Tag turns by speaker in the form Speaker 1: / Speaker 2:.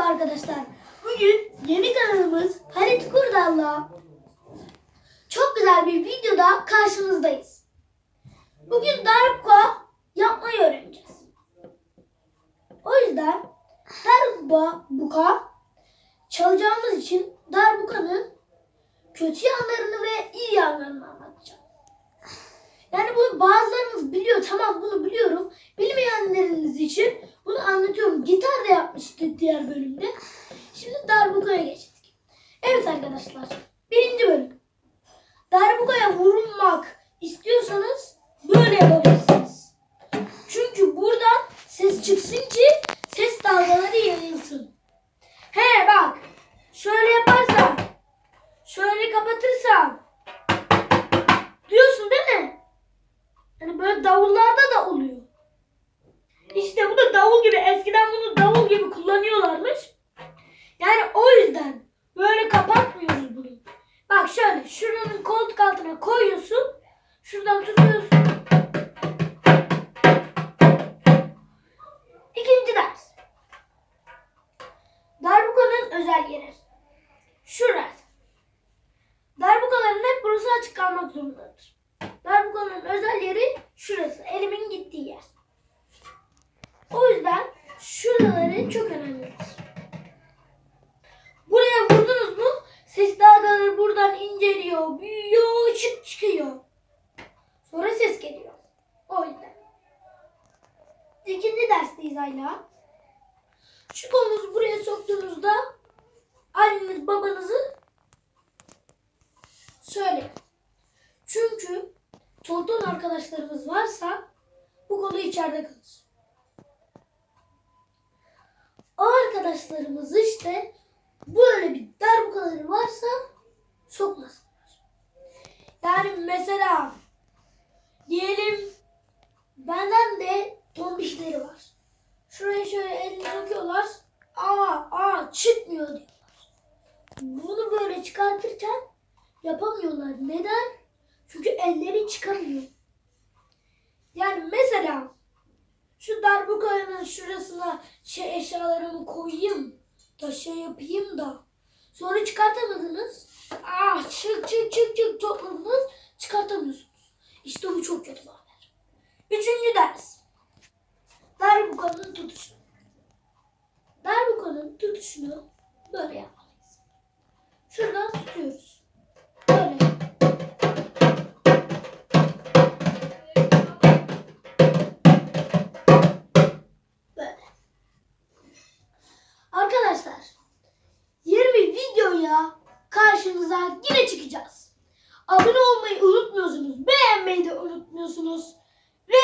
Speaker 1: Merhaba arkadaşlar. Bugün yeni kanalımız Halit Kurdal'la çok güzel bir videoda karşınızdayız. Bugün darbuka yapmayı öğreneceğiz. O yüzden darbuka çalacağımız için darbukanın kötü yanlarını ve iyi yanlarını anlatacağım. Yani bunu bazılarınız biliyor. Tamam bunu biliyorum. Bilmeyenleriniz için anlatıyorum. Gitar da yapmıştık diğer bölümde. Şimdi darbukaya geçtik. Evet arkadaşlar. Birinci bölüm. Darbukaya vurulmak istiyorsanız böyle yapabilirsiniz. Çünkü buradan ses çıksın ki ses dalgaları yayılsın. He bak. Şöyle yaparsan. Şöyle kapatırsam. Diyorsun değil mi? Hani böyle davullarda da oluyor. İşte bu da davul gibi. Eskiden bunu davul gibi kullanıyorlarmış. Yani o yüzden böyle kapatmıyoruz bunu. Bak şöyle şuranın koltuk altına koyuyorsun. Şuradan tutuyorsun. İkinci ders. Darbukanın özel yeri. Şurası. Darbukaların hep burası açık kalmak zorundadır. Darbukanın özel yeri şurası. Elimin gittiği yer. O yüzden şuraları çok önemlidir. Buraya vurdunuz mu ses dalgaları buradan inceliyor, büyüyor, çık çıkıyor. Sonra ses geliyor. O yüzden. İkinci dersteyiz hala. Şu kolunuzu buraya soktuğunuzda anneniz babanızı söyleyin. Çünkü tonton arkadaşlarımız varsa bu kolu içeride kalır. O arkadaşlarımız işte böyle bir darbukaları varsa sokmasınlar. Yani mesela diyelim benden de tombişleri var. Şuraya şöyle elini sokuyorlar. Aa, aa çıkmıyor diyorlar. Bunu böyle çıkartırken yapamıyorlar. Neden? Çünkü elleri çıkamıyor. Yani mesela şu darbukanın şurasına şey eşyalarımı koyayım da şey yapayım da sonra çıkartamadınız. Ah çık çık çık çık topladınız çıkartamıyorsunuz. İşte bu çok kötü bir haber. Üçüncü ders. Darbukanın tutuşu. Darbukanın tutuşunu böyle yapmalıyız. Şuradan Abone olmayı unutmuyorsunuz. Beğenmeyi de unutmuyorsunuz. Ve